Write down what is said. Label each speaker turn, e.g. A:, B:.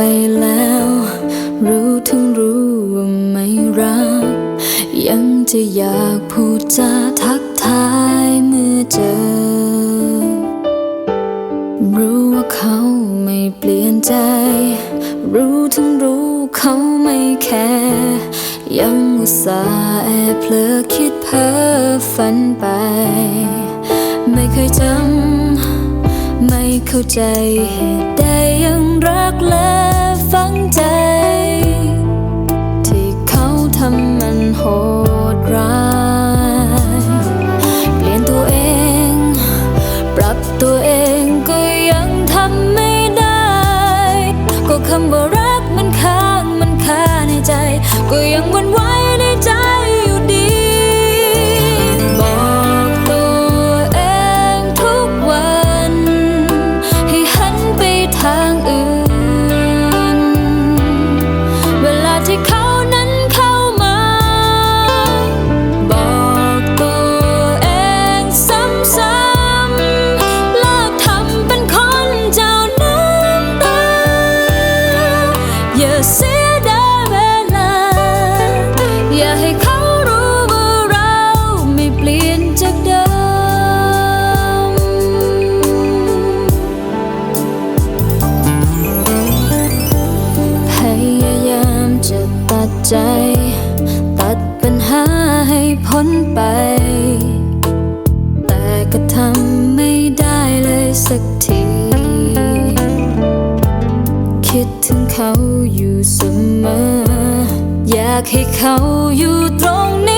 A: ไปแล้ว รู้ทั้งรู้ว่าไม่รัก ยังจะอยากพูดจาทักทายเมื่อเจอ รู้ว่าเขาไม่เปลี่ยนใจ รู้ทั้งรู้เขาไม่แคร์ยังอุตส่าห์แอบเผลอคิดเพ้อฝันไป ไม่เคยจำ เข้าใจเหตุใดยังรักแลย พ้นไป แต่ก็ทำไม่ได้เลยสักที คิดถึงเขาอยู่เสมอ อยากให้เขาอยู่ตรงนี้